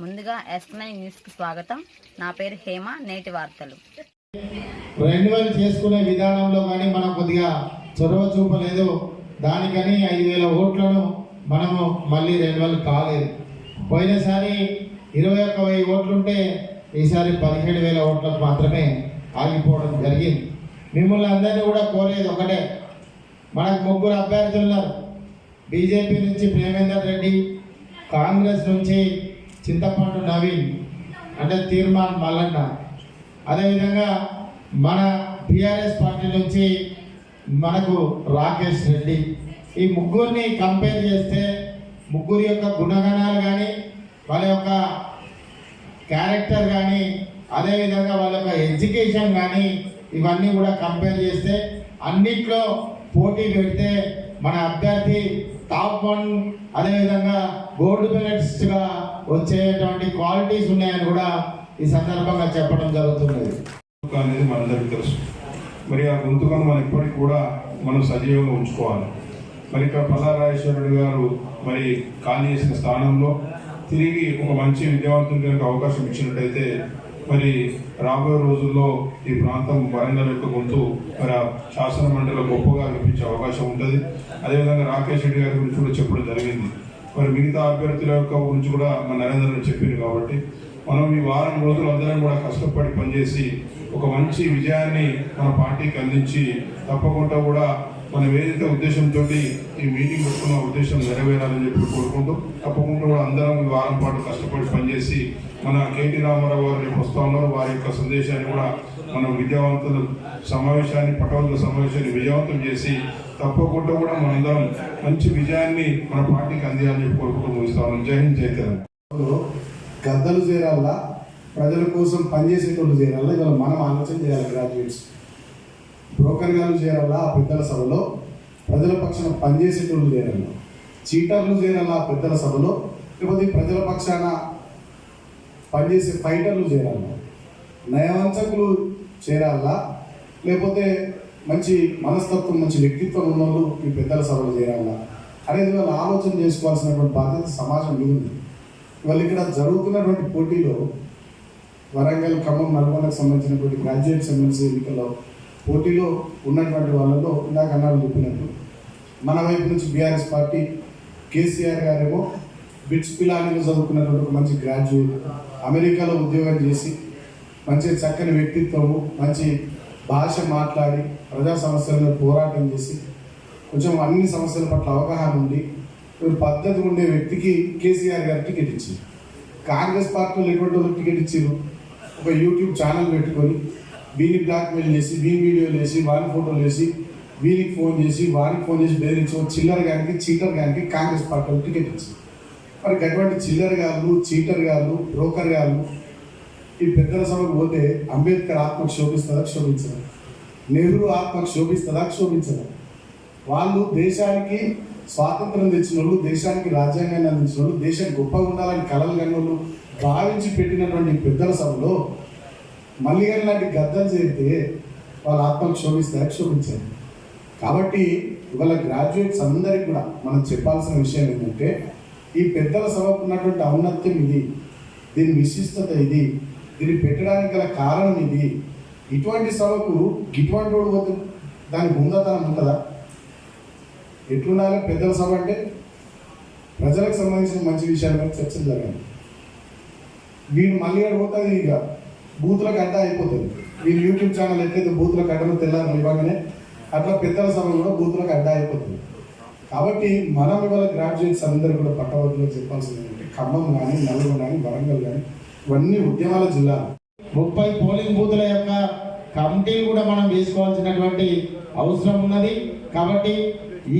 ముందుగా yes nine న్యూస్కి స్వాగతం. నా పేరు హేమ నేటి వార్తలు. రెన్యువల్ చేసుకునే విధానంలో కానీ మనం కొద్దిగా చొరవ చూపలేదు. దానికని ఐదు వేల ఓట్లను మనము మళ్ళీ రెన్యువల్ కాలేదు. పోయినసారి ఇరవై ఒక్క వెయ్యి ఓట్లుంటే ఈసారి పదిహేడు వేల ఓట్లకు మాత్రమే ఆగిపోవడం జరిగింది. మిమ్మల్ని అందరినీ కూడా కోరేది ఒకటే. మనకు ముగ్గురు అభ్యర్థులు ఉన్నారు బీజేపీ నుంచి ప్రేమేందర్ రెడ్డి కాంగ్రెస్ నుంచి చింతపండు నవీన్ అంటే తీర్మాన్ మల్లన్న. అదేవిధంగా మన టీఆర్ఎస్ పార్టీ నుంచి మనకు రాకేష్ రెడ్డి. ఈ ముగ్గురిని కంపేర్ చేస్తే ముగ్గురి యొక్క గుణగణాలు కానీ వాళ్ళ యొక్క క్యారెక్టర్ కానీ అదేవిధంగా వాళ్ళ యొక్క ఎడ్యుకేషన్ కానీ ఇవన్నీ కూడా కంపేర్ చేస్తే అన్నిట్లో పోటీ పెడితే మన అభ్యర్థి టాప్ వన్ అదేవిధంగా గోల్డ్ మెడలిస్ట్గా వచ్చేటువంటి క్వాలిటీస్ ఉన్నాయని కూడా ఈ సందర్భంగా చెప్పడం జరుగుతున్నది. అనేది మనందరికీ తెలుసు. మరి ఆ గొంతుకను మనం ఇప్పటికి కూడా మనం సజీవంగా ఉంచుకోవాలి. మరి ఇక్కడ పల్లారాజేశ్వరుడు గారు మరి ఖాళీ చేసిన స్థానంలో తిరిగి ఒక మంచి విద్యావంతునికి కనుక అవకాశం ఇచ్చినట్టయితే మరి రాబోయే రోజుల్లో ఈ ప్రాంతం వరంగల్ యొక్క గొంతు మరి ఆ శాసన మండలిలో గొప్పగా అనిపించే అవకాశం ఉంటుంది. అదేవిధంగా రాకేష్ రెడ్డి గారి గురించి కూడా చెప్పడం జరిగింది. మరి మిగతా అభ్యర్థుల యొక్క గురించి కూడా మన నరేంద్ర చెప్పింది కాబట్టి మనం ఈ వారం రోజులు అందరం కూడా కష్టపడి పనిచేసి ఒక మంచి విజయాన్ని మన పార్టీకి అందించి తప్పకుండా కూడా మనం ఏదైతే ఉద్దేశంతో ఈ మీటింగ్ పెట్టుకున్న ఉద్దేశం నెరవేరాలని చెప్పి కోరుకుంటూ తప్పకుండా కూడా అందరం ఈ వారం పాటు కష్టపడి పనిచేసి మన కేటీ రామారావు గారు రేపు వస్తా ఉన్నారు. వారి యొక్క సందేశాన్ని కూడా మనం విద్యావంతుల సమావేశాన్ని పటవంతుల సమావేశాన్ని విజయవంతం చేసి తప్పకుండా కూడా మనందరం మంచి విజయాన్ని మన పార్టీకి అందియాలని చెప్పి కోరుకుంటూ ముగిస్తా జై హింద్ జై తెలంగాణ. గద్దలు చేరాలా? ప్రజల కోసం పనిచేసేటోళ్ళు చేరాలా? ఇవాళ మనం ఆలోచన చేయాలి గ్రాడ్యుయేట్స్ బ్రోకర్ గారు చేరాలా? ఆ పెద్దల సభలో? ప్రజల పక్షాన పనిచేసేటోళ్ళు చేరాలా? చీటర్లు చేరాలా? పెద్దల సభలో? లేకపోతే ప్రజల పక్షాన పనిచేసే ఫైటర్లు చేరాలా? నయవంచకులు చేరాలా? లేకపోతే మంచి మనస్తత్వం మంచి వ్యక్తిత్వం ఉన్న వాళ్ళు ఈ పెద్దల సభలు చేరాలా? అనేది వాళ్ళు ఆలోచన చేసుకోవాల్సినటువంటి బాధ్యత సమాజం ఉంది. వాళ్ళు ఇక్కడ జరుగుతున్నటువంటి పోటీలో వరంగల్ ఖమ్మం నల్గొండకు సంబంధించినటువంటి గ్రాడ్యుయేట్స్ ఎమ్మెల్సీ ఎన్నికల్లో పోటీలో ఉన్నటువంటి వాళ్ళలో ఇందాక అన్నారు చెప్పినట్టు. మన వైపు నుంచి బీఆర్ఎస్ పార్టీ కేసీఆర్ గారేమో బిట్స్ పిలానీలో చదువుకున్నటువంటి ఒక మంచి గ్రాడ్యుయేట్ అమెరికాలో ఉద్యోగం చేసి మంచి చక్కని వ్యక్తిత్వము మంచి భాష మాట్లాడి ప్రజా సమస్యలను పోరాటం చేసి కొంచెం అన్ని సమస్యల పట్ల అవగాహన ఉండి పద్ధతి ఉండే వ్యక్తికి కేసీఆర్ గారు టికెట్ ఇచ్చింది కాంగ్రెస్ పార్టీలో ఎటువంటి వాళ్ళకి టికెట్ ఇచ్చారు? ఒక యూట్యూబ్ ఛానల్ పెట్టుకొని వీని బ్లాక్మెయిల్ చేసి వీని వీడియోలు వేసి వాని ఫోటోలు వేసి వీనికి ఫోన్ చేసి వారికి ఫోన్ చేసి బెదిరించి చిల్లర గారికి చీటర్ గారికి కాంగ్రెస్ పార్టీలో టికెట్ ఇచ్చింది మరి అటువంటి చిల్లర గారు చీటర్ గారు బ్రోకర్ గారు ఈ పెద్దల సభకు పోతే అంబేద్కర్ ఆత్మ శోభిస్తుందా శోభించదా నెహ్రూ ఆత్మ శోభిస్తుందా శోభించదా వాళ్ళు దేశానికి స్వాతంత్రం తెచ్చిన వాళ్ళు దేశానికి రాజ్యాంగాన్ని అందించిన వాళ్ళు దేశం గొప్పగా ఉండాలని కలలు కన్నోళ్ళు భావించి పెట్టినటువంటి పెద్దల సభలో మళ్ళీ లాంటి గద్దలు చేరితే వాళ్ళ ఆత్మ క్షోభిస్తారా క్షోభించారు కాబట్టి ఇవాళ గ్రాడ్యుయేట్స్ అందరికి కూడా మనం చెప్పాల్సిన విషయం ఏంటంటే ఈ పెద్దల సభకు ఉన్నటువంటి ఔన్నత్యం ఇది. దీని విశిష్టత ఇది. దీన్ని పెట్టడానికి గల కారణం ఇది. ఇటువంటి సభకు ఇటువంటి వాడు పోతే దానికి ఉందతనం ఉంటుందా? ఎట్లుండాలి? పెద్దల సభ అంటే ప్రజలకు సంబంధించిన మంచి విషయాల మీద చర్చలు జరగాలి. వీడు మళ్ళీ పోతుంది ఇక? బూతులకు గడ్డ అయిపోతుంది. వీళ్ళు యూట్యూబ్ ఛానల్ ఎట్లయితే బూతులకు గడ్డలు తెల్లారు ఇవ్వగానే అట్లా పెద్దల సభ కూడా బూతులకు అడ్డ అయిపోతుంది. కాబట్టి మనం ఇవాళ గ్రాడ్యుయేట్స్ అందరూ కూడా పట్టవద్దులో చెప్పాల్సింది ఏంటంటే ఖమ్మం కానీ నల్గొండ కానీ వరంగల్ కానీ ఇవన్నీ ఉద్యమాల జిల్లాలు. ముప్పై పోలింగ్ బూతుల యొక్క కమిటీలు కూడా మనం వేసుకోవాల్సినటువంటి అవసరం ఉన్నది. కాబట్టి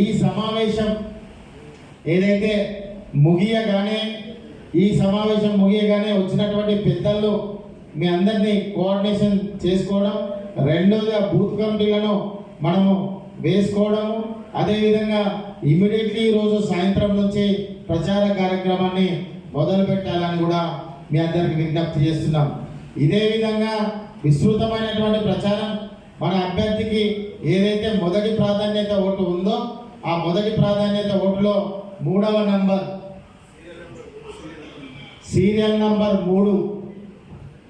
ఈ సమావేశం ఏదైతే ముగియగానే ఈ సమావేశం ముగియగానే వచ్చినటువంటి పెద్దలు మీ అందరినీ కోఆర్డినేషన్ చేసుకోవడం రెండోదిగా బూత్ కమిటీలను మనము వేసుకోవడము అదేవిధంగా ఇమీడియట్లీ ఈరోజు సాయంత్రం నుంచి ప్రచార కార్యక్రమాన్ని మొదలు పెట్టాలని కూడా మీ అందరికి విజ్ఞప్తి చేస్తున్నాం. ఇదే విధంగా విస్తృతమైనటువంటి ప్రచారం మన అభ్యర్థికి ఏదైతే మొదటి ప్రాధాన్యత ఓటు ఉందో ఆ మొదటి ప్రాధాన్యత ఓటులో మూడవ నంబర్ సీరియల్ నంబర్ మూడు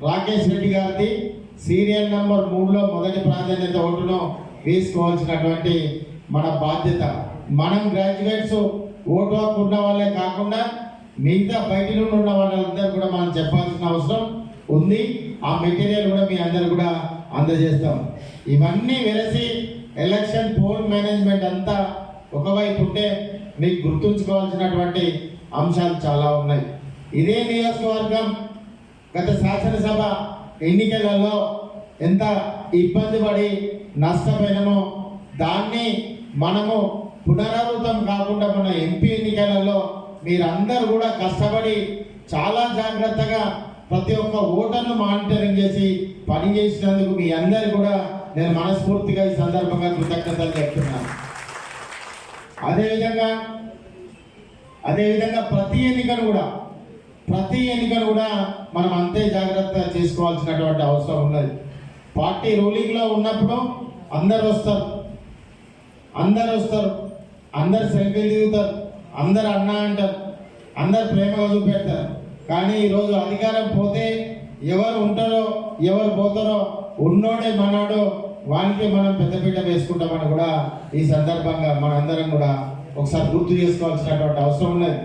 రాకేష్ రెడ్డి గారిది. సీరియల్ నంబర్ మూడులో మొదటి ప్రాధాన్యత ఓటును వేసుకోవాల్సినటువంటి మన బాధ్యత. మనం గ్రాడ్యుయేట్స్ ఓటు హక్కు ఉన్న వాళ్ళే కాకుండా మిగతా బయట నుండి ఉన్న వాళ్ళందరూ కూడా మనం చెప్పాల్సిన అవసరం ఉంది. ఆ మెటీరియల్ కూడా మీ అందరు కూడా అందజేస్తాం. ఇవన్నీ వెరసి ఎలక్షన్ పోల్ మేనేజ్మెంట్ అంతా ఒకవైపు ఉంటే మీకు గుర్తుంచుకోవాల్సినటువంటి అంశాలు చాలా ఉన్నాయి. ఇదే నియోజకవర్గం గత శాసనసభ ఎన్నికలలో ఎంత ఇబ్బంది పడి నష్టపోయినామో దాన్ని మనము పునరావృతం కాకుండా మన ఎంపీ ఎన్నికలలో మీరందరూ కూడా కష్టపడి చాలా జాగ్రత్తగా ప్రతి ఒక్క ఓటర్ను మానిటరింగ్ చేసి పని చేసినందుకు మీ అందరు కూడా నేను మనస్ఫూర్తిగా ఈ సందర్భంగా కృతజ్ఞతలు చెప్తున్నాను. అదేవిధంగా అదేవిధంగా ప్రతి ఎన్నికను కూడా ప్రతి ఎన్నికను కూడా మనం అంతే జాగ్రత్త చేసుకోవాల్సినటువంటి అవసరం ఉన్నది. పార్టీ రూలింగ్లో ఉన్నప్పుడు అందరు వస్తారు. అందరు వస్తారు. అందరు సెల్ఫీలు దిగుతారు. అందరు అన్న అంటారు. అందరు ప్రేమగా చూపెడతారు. కానీ ఈరోజు అధికారం పోతే ఎవరు ఉంటారో ఎవరు పోతారో ఉన్నోడే మనోడో వానికి మనం పెద్దపీట వేసుకుంటామని కూడా ఈ సందర్భంగా మనందరం కూడా ఒకసారి గుర్తు చేసుకోవాల్సినటువంటి అవసరం ఉన్నది.